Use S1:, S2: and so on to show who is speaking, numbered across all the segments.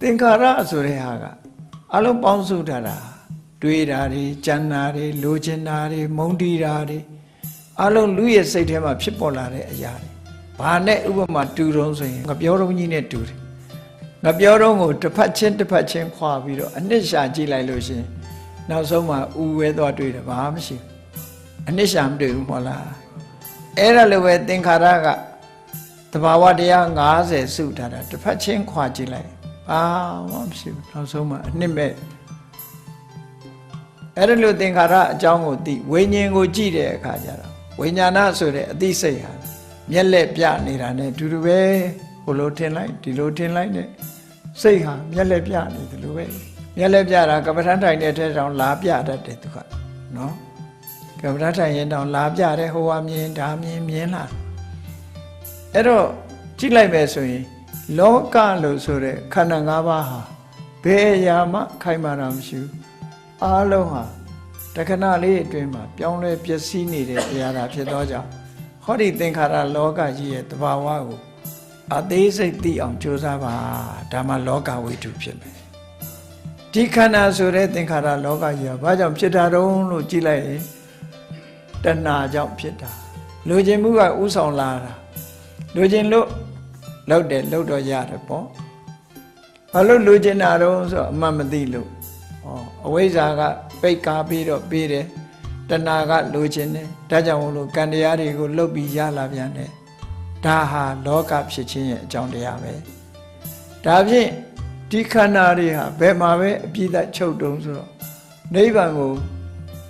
S1: သင်္ခါရဆိုတဲ့ဟာကအလုံးပေါင်းစုထားတာတွေးတာတွေကြံတာတွေလိုချင်တာတွေမုန်းတီးတာတွေအလုံးလူရဲ့စိတ်ထဲမှာဖြစ်ပေါ်လာတဲ့အရာတွေဘာနဲ့ဥပမာတူတုံးဆိုရင်ငပြောတုံးကြီးနဲ့တူတယ်ငပြောတုံးကိုတစ်ဖက်ချင်းတစ်ဖက်ချင်းခွာပြီးတော့အနှစ်ရှာကြည့်လိုက်လို့ရှရင်နောက်ဆုံးမှဥဝဲသွားတွေ့တယ်ဘာမှမရှိဘူးအနှစ်ရှာမတွေ့ဘူးမဟုတ်လားအဲ့ဒါလိုပဲသင်္ခါရကတဘာဝတရား90စုထားတာတစ်ဖက်ချင်းခွာကြည့်လိုက် ဘာမှမရှိဘူးနောက်ဆုံးမှအနှစ်မဲ့အဲ့ဒါလိုသင်္ခါရအကြောင်းကိုသိဝိညာဉ်ကိုကြည့်တဲ့အခါကျတော့ဝိညာဏဆိုတဲ့အသိစိတ်ဟာမျက်လက်ပြနေတာ ਨੇ အတူတူပဲဟိုလိုထင်လိုက်ဒီလိုထင်လိုက်နဲ့စိတ်ဟာမျက်လက်ပြနေတယ်လို့ပဲမျက်လက်ပြတာကပ္ပဋ္ဌာန်းထိုင်တဲ့ထဲတောင်လာပြတတ်တယ်သူကနော်ကပ္ပဋ္ဌာန်းထိုင်ရင်တောင်လာပြတယ်ဟိုဟာမြင်ဒါမြင်မြင်လာအဲ့တော့ကြည့်လိုက်မယ်ဆိုရင် လောကလို့ဆိုတဲ့ခန္ဓာ၅ပါးဟာဘယ်အရာမှခိုင်မာတာမရှိဘူးအားလုံးဟာတခဏလေးအတွင်းမှာပြောင်းလဲပျက်စီးနေတဲ့အရာသာဖြစ်သောကြောင့်ဟောဒီသင်္ခါရလောကကြီးရဲ့တဘာဝကိုအသေးစိတ်သိအောင်ကြိုးစားပါဒါမှလောကဝိတုဖြစ်မယ်ဒီခန္ဓာဆိုတဲ့သင်္ခါရလောကကြီးကဘာကြောင့်ဖြစ်တာတုံးလို့ကြည့်လိုက်ရင်တဏှာကြောင့်ဖြစ်တာလူချင်းမှုကဥဆောင်လာတာလူချင်းလို့ လောက်တယ်လောက်တော့ရတယ်ပေါ့ဘာလို့လူချင်းတာတုံးဆိုတော့အမှန်မသိလို့ဩအဝိဇ္ဇာကပိတ်ကားပြီးတော့ပြီးတယ်တဏှာကလူချင်းတယ်ဒါကြောင့်မို့လို့ကံတရားတွေကိုလှုပ်ပြီးရလာပြန်တယ်ဒါဟာလောကဖြစ်ခြင်းရဲ့အကြောင်းတရားပဲဒါဖြင့်ဒီခန္ဓာတွေဟာဘယ်မှာပဲအပြည့်အချုပ်တုံးဆိုတော့နိဗ္ဗာန်ကို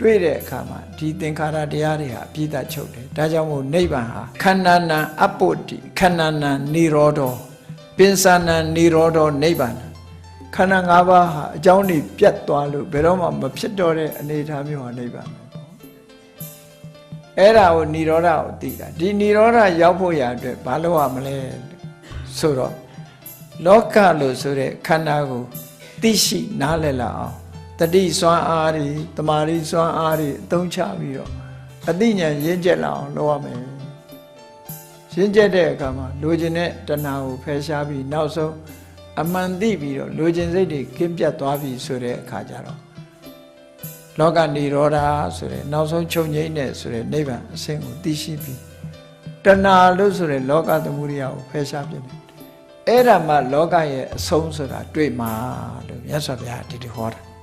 S1: တွေ့တဲ့အခါမှာဒီသင်္ခါရတရားတွေဟာအပြည့်အစုံချုပ်တယ်ဒါကြောင့်မို့နိဗ္ဗာန်ဟာခန္ဓာနံအပုတ္တိခန္ဓာနံနိရောဓောပင်စနံနိရောဓောနိဗ္ဗာန်ခန္ဓာ၅ပါးဟာအကြောင်းတွေပြတ်သွားလို့ဘယ်တော့မှမဖြစ်တော့တဲ့အနေအထားမျိုးဟာနိဗ္ဗာန်အဲ့ဒါကိုនិရောဓကိုသိတာဒီនិရောဓရောက်ဖို့ရာအတွက်ဘာလို့ရမလဲဆိုတော့လောကလို့ဆိုတဲ့ခန္ဓာကိုသိရှိနားလည်လာအောင် တတိစွမ်းအားတွေတမာရီစွမ်းအားတွေအသုံးချပြီးတော့အသိဉာဏ်ရင့်ကျက်လာအောင်လုပ်ရမယ်ရင့်ကျက်တဲ့အခါမှာလိုချင်တဲ့တဏှာကိုဖယ်ရှားပြီးနောက်ဆုံးအမှန်သိပြီးတော့လိုချင်စိတ်တွေကင်းပြတ်သွားပြီဆိုတဲ့အခါကျတော့လောကနေရောဓဆိုတဲ့နောက်ဆုံးချုပ်ငိမ့်တဲ့ဆိုတဲ့နိဗ္ဗာန်အဆင့်ကိုသိရှိပြီးတဏှာလို့ဆိုတဲ့လောကသမုဒိယကိုဖယ်ရှားပြတယ်အဲ့ဒါမှလောကရဲ့အဆုံးဆိုတာတွေ့မှာလို့မြတ်စွာဘုရားဒီလိုဟောတာ